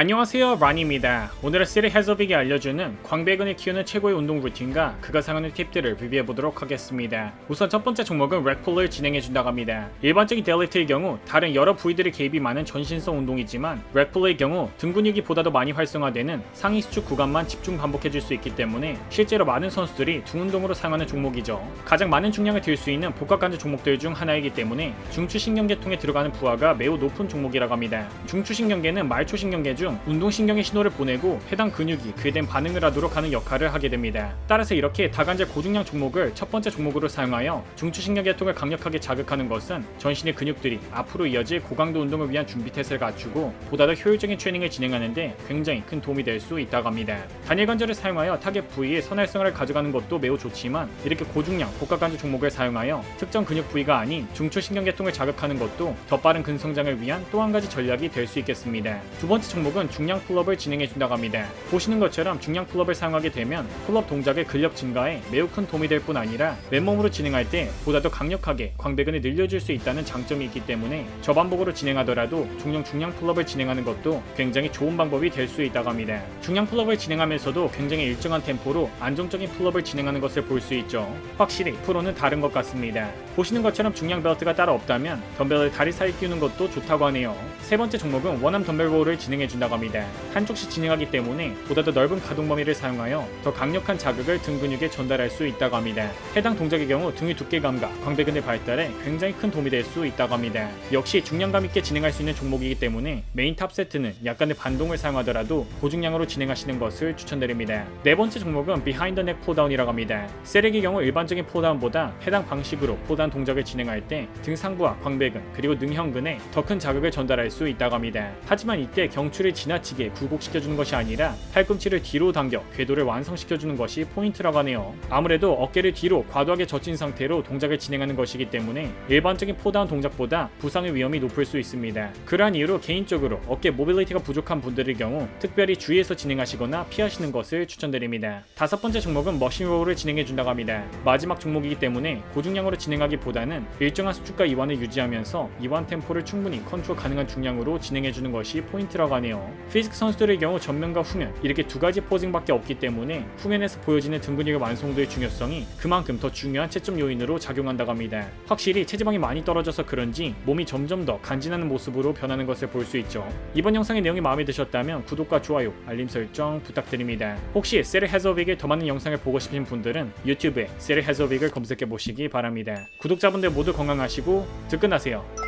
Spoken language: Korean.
안녕하세요 라니입니다. 오늘은 세리 해저빅이 알려주는 광배근을 키우는 최고의 운동 루틴과 그가 사용하는 팁들을 비교해보도록 하겠습니다. 우선 첫 번째 종목은 렉폴을 진행해준다고 합니다. 일반적인 데리트의 경우 다른 여러 부위들의 개입이 많은 전신성 운동이지만 렉폴의 경우 등 근육이 보다도 많이 활성화되는 상위 수축 구간만 집중 반복해줄 수 있기 때문에 실제로 많은 선수들이 등 운동으로 사용하는 종목이죠. 가장 많은 중량을 들 수 있는 복합관절 종목들 중 하나이기 때문에 중추신경계통에 들어가는 부하가 매우 높은 종목이라고 합니다. 중추신경계는 말초신경계 중 운동신경의 신호를 보내고 해당 근육이 그에 대한 반응을 하도록 하는 역할을 하게 됩니다. 따라서 이렇게 다관절 고중량 종목을 첫 번째 종목으로 사용하여 중추신경계통을 강력하게 자극하는 것은 전신의 근육들이 앞으로 이어질 고강도 운동을 위한 준비 태세를 갖추고 보다 더 효율적인 트레이닝을 진행하는데 굉장히 큰 도움이 될 수 있다고 합니다. 단일 관절을 사용하여 타겟 부위의 선활성을 가져가는 것도 매우 좋지만 이렇게 고중량 복합관절 종목을 사용하여 특정 근육 부위가 아닌 중추신경계통을 자극하는 것도 더 빠른 근성장을 위한 또 한 가지 전략이 될 수 있겠습니다. 두 번째 종목은 중량 풀업을 진행해 준다고 합니다. 보시는 것처럼 중량 풀업을 사용하게 되면 풀업 동작의 근력 증가에 매우 큰 도움이 될 뿐 아니라 맨몸으로 진행할 때 보다 더 강력하게 광배근을 늘려줄 수 있다는 장점이 있기 때문에 저반복으로 진행하더라도 중량 중량 풀업을 진행하는 것도 굉장히 좋은 방법이 될 수 있다고 합니다. 중량 풀업을 진행하면서도 굉장히 일정한 템포로 안정적인 풀업을 진행하는 것을 볼 수 있죠. 확실히 프로는 다른 것 같습니다. 보시는 것처럼 중량 벨트가 따로 없다면 덤벨을 다리 사이 끼우는 것도 좋다고 하네요. 세 번째 종목은 원암 덤벨 롤을 진행해 준 합니다. 한쪽씩 진행하기 때문에 보다 더 넓은 가동 범위를 사용하여 더 강력한 자극을 등 근육에 전달할 수 있다고 합니다. 해당 동작의 경우 등의 두께감과 광배근의 발달에 굉장히 큰 도움이 될 수 있다고 합니다. 역시 중량감 있게 진행할 수 있는 종목이기 때문에 메인 탑 세트는 약간의 반동을 사용하더라도 고중량으로 진행하시는 것을 추천드립니다. 네 번째 종목은 비하인드 넥 포다운이라고 합니다. 세렉의 경우 일반적인 포다운보다 해당 방식으로 포다운 동작을 진행할 때 등 상부와 광배근 그리고 능형근에 더 큰 자극을 전달할 수 있다고 합니다. 하지만 이때 경추를 지나치게 굴곡시켜주는 것이 아니라 팔꿈치를 뒤로 당겨 궤도를 완성시켜주는 것이 포인트라고 하네요. 아무래도 어깨를 뒤로 과도하게 젖힌 상태로 동작을 진행하는 것이기 때문에 일반적인 포다운 동작보다 부상의 위험이 높을 수 있습니다. 그러한 이유로 개인적으로 어깨 모빌리티가 부족한 분들의 경우 특별히 주의해서 진행하시거나 피하시는 것을 추천드립니다. 다섯 번째 종목은 머신롤을 진행해 준다고 합니다. 마지막 종목이기 때문에 고중량으로 진행하기보다는 일정한 수축과 이완을 유지하면서 이완 템포를 충분히 컨트롤 가능한 중량으로 진행해 주는 것이 포인트라고 하네요. 피지크 선수들의 경우 전면과 후면 이렇게 두 가지 포징밖에 없기 때문에 후면에서 보여지는 등 근육의 완성도의 중요성이 그만큼 더 중요한 채점 요인으로 작용한다고 합니다. 확실히 체지방이 많이 떨어져서 그런지 몸이 점점 더 간지나는 모습으로 변하는 것을 볼 수 있죠. 이번 영상의 내용이 마음에 드셨다면 구독과 좋아요, 알림 설정 부탁드립니다. 혹시 세르 해저빅의 더 많은 영상을 보고 싶으신 분들은 유튜브에 세르 해저빅을 검색해 보시기 바랍니다. 구독자분들 모두 건강하시고 득근하세요.